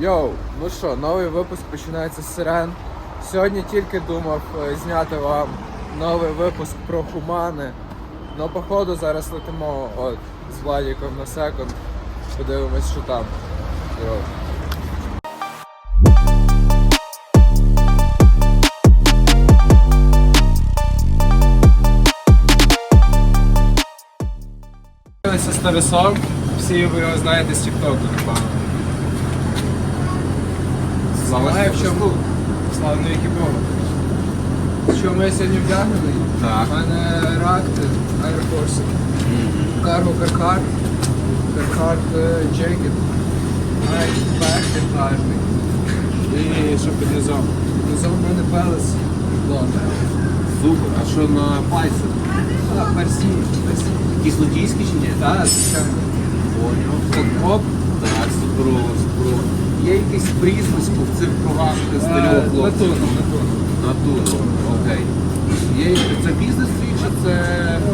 Йоу, ну що, новий випуск починається з сирен. Сьогодні тільки думав е, зняти вам новий випуск про хумани. Ну, походу, зараз летимо от, з Владіком на секунд. Подивимось, що там. Йоу. Це Ставісом. Всі ви його знаєте з Тіктоку, напевно. Знає в чому славно які Богу. Що ми сьогодні вдягнений? Так. У мене Air Force. Карго Каркар. Каркар джекет. Навіть бек. І що під низом? Під низом в мене пелес. Блока. Супер. А що на пальцях? А, Парсі. Парсі. Кислотійські чи ні? Так, звичайно. Поняв. Так, оп. Так, суперово, суперово. Є якесь прізвисько в цих кругах Е, хлопця? Натуно, натуно. Натуно. Окей. Є, це бізнес твій чи це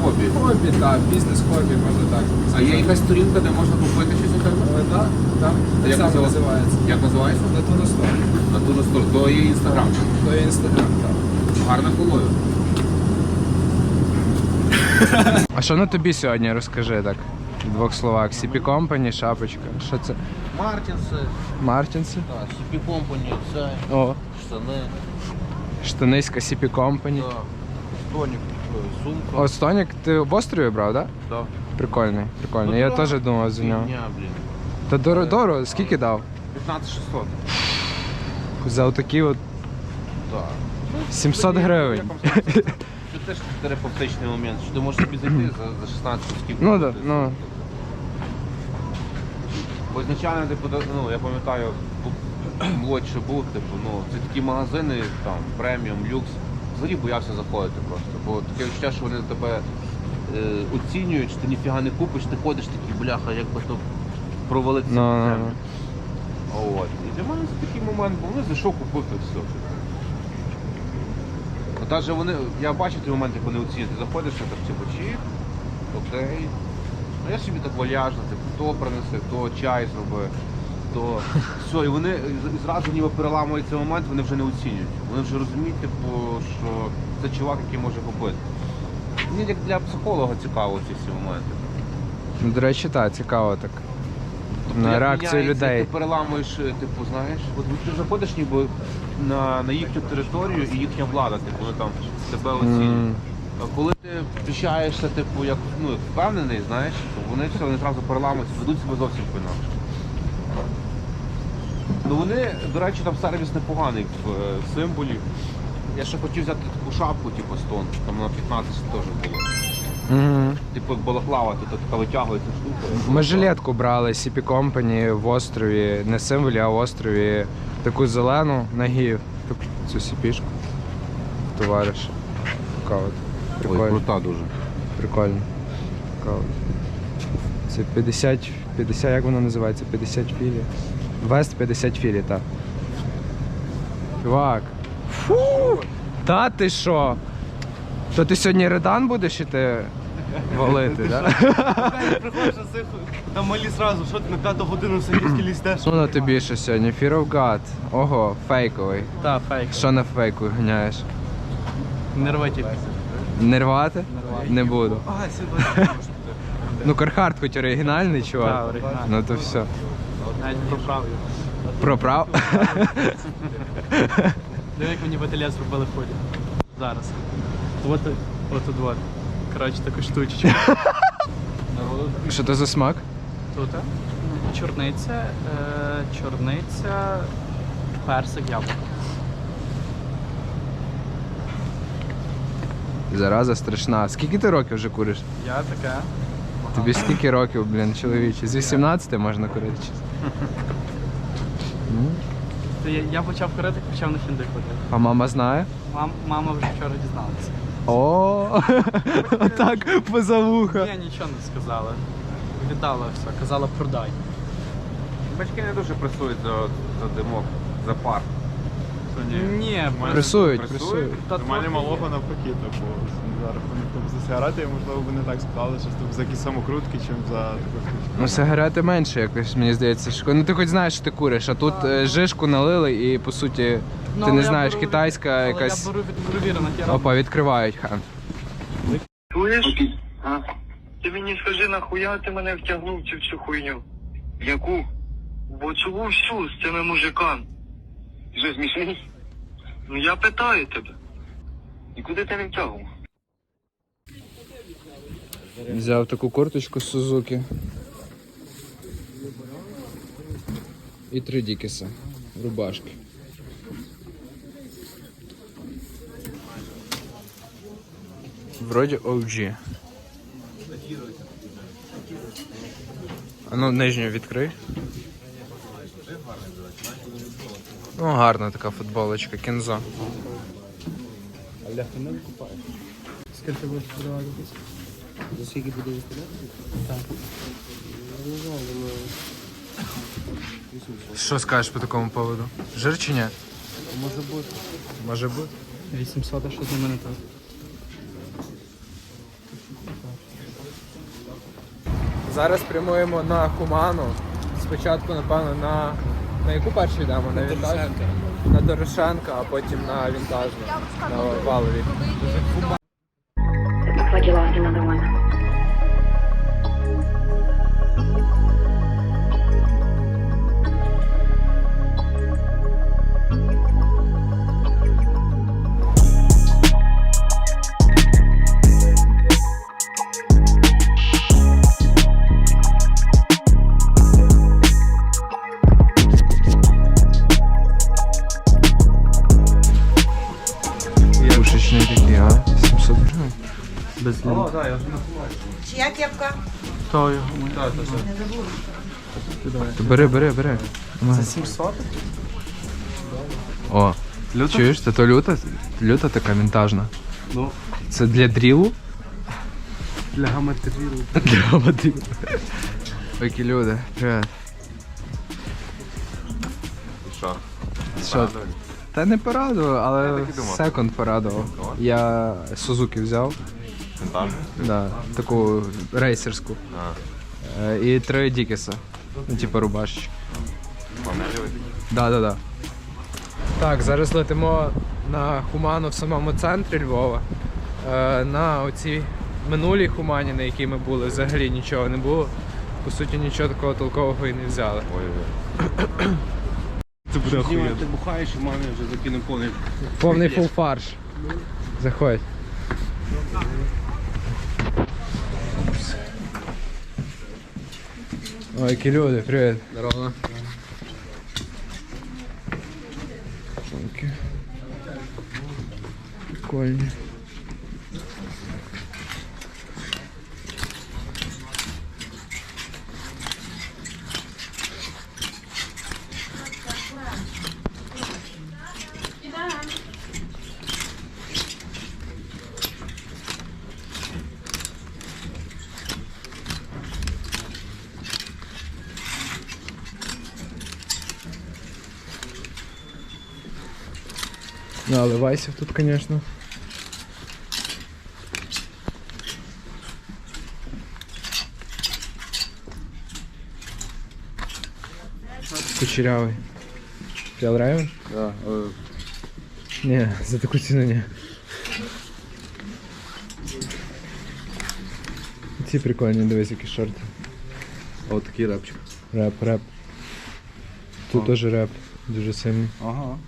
хобі? Хобі, так, бізнес-хобі, можна так. А є якась сторінка, де можна купити щось у тебе? Так, так. Та як Саме назива- називається. Як називається? Натуно Стор. Натуно Стор. То є інстаграм. То є інстаграм, так. Гарна колою. А що на тобі сьогодні розкажи так? В двох словах. CP Company, шапочка. Що це? Мартінси, Мартінси? так, CP Company, це О, штани, штаниська CP Company. да, тонік, е, сумка. О, Стонік, ти в острові брав, так? Да? Да. Прикольний, прикольний. Ну, Я теж думав за нього. Фігня, блін. Та дорого, дорого, скільки дав? 15 600. За отакі от Так. 700 гривень. Теж терапевтичний момент, що ти можеш собі зайти за, за 16 скільки. Ну да, ну. Бо изначально, типу, ну, я пам'ятаю, бу- молодше був, типу, ну, це такі магазини, там, преміум, люкс. Взагалі боявся заходити просто. Бо таке відчуття, що вони тебе е, оцінюють, що ти ніфіга не купиш, ти ходиш такий, бляха, як би то провалитися Ну, в ну, землю. От. І для мене це такий момент, бо вони зайшов, купив і все. Навіть вони, я бачу ті моменти, вони оцінюють. Ти заходиш, і так типу, чіп, окей. Ну я собі так вальяжно, типу, то принеси, то чай зроби, то все. І вони зразу ніби переламують цей момент, вони вже не оцінюють. Вони вже розуміють, типу, що це чувак, який може купити. Мені як для психолога цікаво ці всі моменти. До речі, так, цікаво так. Тобто, На реакцію людей. Ти переламуєш, е, типу, знаєш, от ти заходиш ніби на, на їхню територію і їхня влада, типу, вони там тебе оцінюють. А коли ти включаєшся, типу, як ну, впевнений, знаєш, то вони все, вони одразу переламуються, ведуть себе зовсім по-інакше. Ну вони, до речі, там сервіс непоганий в е, символі. Я ще хотів взяти таку шапку, типу, стон, там на 15 теж було. Угу. Типу як балаклава, тут така витягується штука. Ми жилетку брали CP Company в острові, не символі, а в острові. Таку зелену нагів. Цю сіпішку. Товариш. Така от. Прикольно. крута дуже. Прикольно. Така от. Це 50, 50, як воно називається? 50 філі. Вест 50 філі, так. Чувак. Фу! Та ти що? То ти сьогодні редан будеш іти валити, так? Приходиш на цих, там малі зразу, що ти на п'яту годину сидиш лістеш. Ну на тобі що сьогодні? Fear of God. Ого, фейковий. Та, фейк. Що на фейку ганяєш? Не рви ті. Не рвати? Не буду. А, сьогодні. Ну Кархард хоч оригінальний, чувак. Так, оригінальний. Ну то все. Навіть проправлю. Проправ. Диви, як мені баталя зробили в ході. Зараз. От, от, от, от. Коротше, таку штучечку. Що це за смак? Тут. Чорниця, е, чорниця, персик, яблуко. Зараза страшна. Скільки ти років вже куриш? Я таке. Тобі скільки років, блін, чоловіче? З 18 можна курити? чи? Я, я почав курити, почав на фінди ходити. А мама знає? Мам, мама вже вчора дізналася. О, так поза вуха. Я нічого не сказала. Віддала все, казала продай. Батьки не дуже пресують за, за димок, за пар. Ні, мене Пресують, пресують. Нормально малого навпаки, типу, за рахунок там, за сигарети, можливо, би не так сказали, що типу, за якісь самокрутки, чим за таку штучку. Ну, сигарети менше якось, мені здається. шко- Ну ти хоч знаєш, що ти куриш, а тут е, жишку налили і по суті ти не знаєш, беру- китайська Але якась. я беру від провірених, я Опа, відкривають хан. Чуєш? А? Ти мені скажи, нахуя ти мене втягнув цю всю хуйню? Яку? Бо цю всю з цими мужиками. Ти що, смішний? Ну я питаю тебе. І куди ти не втягував? Взяв таку курточку з Сузуки. І три дікіса. Рубашки. Вроді OG. А ну нижню відкрий. Ну, гарна така футболочка, кінзо. Що скажеш по такому поводу? Жир чи ні? Може бути. Може бути. 800, а що з ними не так? Зараз прямуємо на Хуману. Спочатку, напевно, на. На яку першу йдемо? На вінтаж? На Дорошенка, а потім на вінтажну. На валові. Без лінк. Чия кепка? То його ми. То бери, бери, бери. За 700? О, чуєш, це то люта? Люта така вінтажна. Ну. Це для дрілу? Для гаматерілу. Для гамадрілу. Які люди, привіт. Що? Що? Та не порадував, але секонд порадував. Я Сузуки взяв. Да, таку рейсерську. Е, І три Дікеса. Ну, типу рубашечки. Да, да, да. Так, зараз летимо на Хуману в самому центрі Львова. Е, На оцій минулій Хумані, на якій ми були, взагалі нічого не було. По суті, нічого такого толкового і не взяли. Це буде охуєнно. Ти бухаєш і мамі вже закинув повний. Повний фул фарш. Заходь. Ой, які люди, привіт. Здорово. Прикольні. Ну, але Вайсів тут, звісно. Кучерявий. Фіалрайвен? Да, Ні, за таку ціну ні. Ці прикольні, дивись, які шорти. От такий репчик. Реп, реп. Тут теж реп. Дуже сильний. Ага.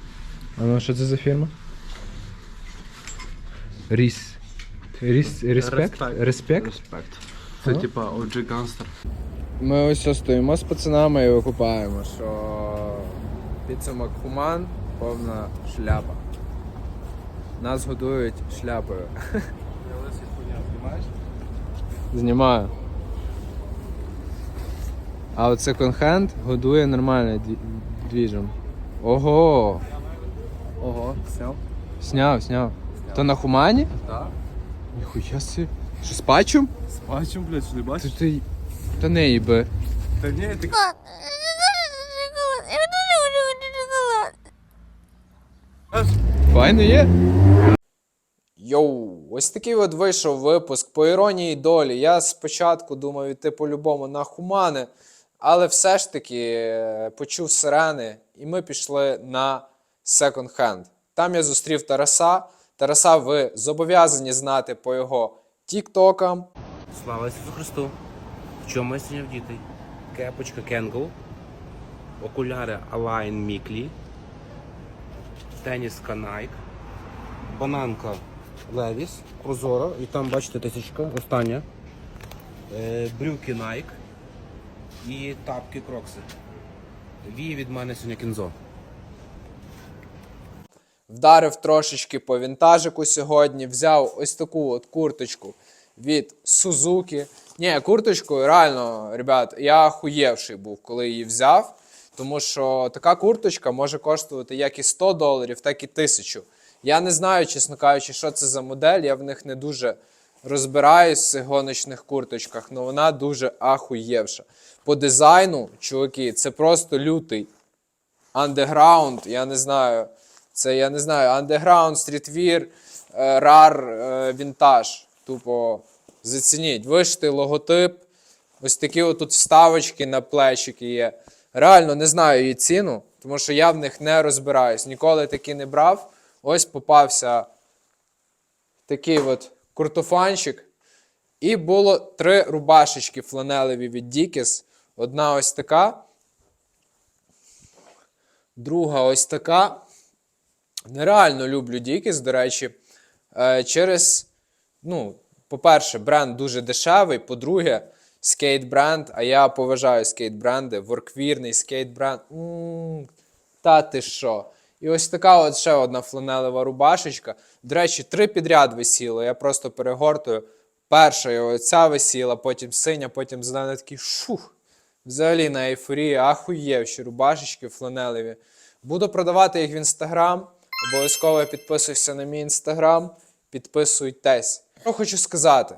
А ну що це за фірма? Ріс. Ріс. Респект? Респект? Респект. Це типа OG Gunster. Ми ось ось стоїмо з пацанами і викупаємо, що підсумок Хуман повна шляпа. Нас годують шляпою. Знімаю. А от секонд-хенд годує нормально дві- двіжем. Ого! Ого, сняв. Сняв, сняв. То на Хумані? Так. Ніхуя си. Що з патчем? З бачом, блядь, що не Ти, бачиш? ти... Та не їби. Та ні, ти Файно є. Йоу, ось такий от вийшов випуск. По іронії долі. Я спочатку думав іти по-любому на хумани, але все ж таки е, почув сирени, і ми пішли на секонд-хенд. Там я зустрів Тараса. Тараса ви зобов'язані знати по його тіктокам. Слава Ісусу Христу! В чому я сьогодні вдітий? Кепочка Кенгл, окуляри Align Міклі, теніска Nike, бананка Levi's, прозора, і там бачите тисячка, остання, е, брюки Nike і тапки Крокси. Вії від мене сьогодні кінзо. Вдарив трошечки по вінтажику сьогодні, взяв ось таку от курточку від Сузуки. Ні, курточку, реально, ребят, я охуєвший був, коли її взяв. Тому що така курточка може коштувати як і 100 доларів, так і 1000. Я не знаю, чесно кажучи, що це за модель. Я в них не дуже розбираюсь в цих гоночних курточках, але вона дуже ахуєвша. По дизайну, чуваки, це просто лютий андеграунд, я не знаю. Це я не знаю, андеграунд, стрітвір, рар, вінтаж. Тупо зацініть. Вишитий логотип. Ось такі отут вставочки на плечики є. Реально не знаю її ціну, тому що я в них не розбираюсь. Ніколи такі не брав. Ось попався такий от куртофанчик. І було три рубашечки фланелеві від Dickies. Одна ось така. Друга ось така. Нереально люблю Dickies, до речі. Е, через, ну, по-перше, бренд дуже дешевий. По-друге, скейт-бренд. А я поважаю скейт-бренди. Ворквірний скейт-бренд. Та ти що? І ось така от ще одна фланелева рубашечка. До речі, три підряд висіло. Я просто перегортую. Перша оця висіла, потім синя, потім зелена такий шух. Взагалі на ейфорії, ахуєвші рубашечки фланелеві. Буду продавати їх в інстаграм. Обов'язково підписуйся на мій інстаграм. Підписуйтесь. Що хочу сказати: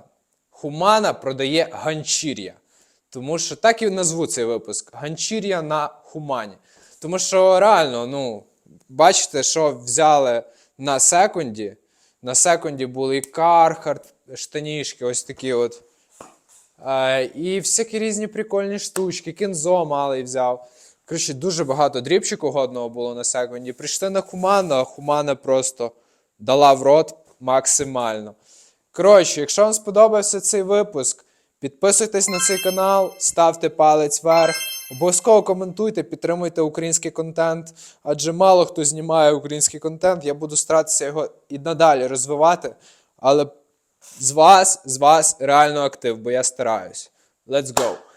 Хумана продає ганчір'я. Тому що так і назву цей випуск: ганчір'я на хумані. Тому що реально, ну, бачите, що взяли на секунді. На секунді були і Кархарт, штанішки, ось такі от. Е, і всякі різні прикольні штучки. Кінзо малий взяв. Коротше, дуже багато дрібчику годного було на секунді. Прийшли на Хуману, а Хумана просто дала в рот максимально. Коротше, якщо вам сподобався цей випуск, підписуйтесь на цей канал, ставте палець вверх. Обов'язково коментуйте, підтримуйте український контент, адже мало хто знімає український контент. Я буду старатися його і надалі розвивати. Але з вас, з вас реально актив, бо я стараюсь. Let's go!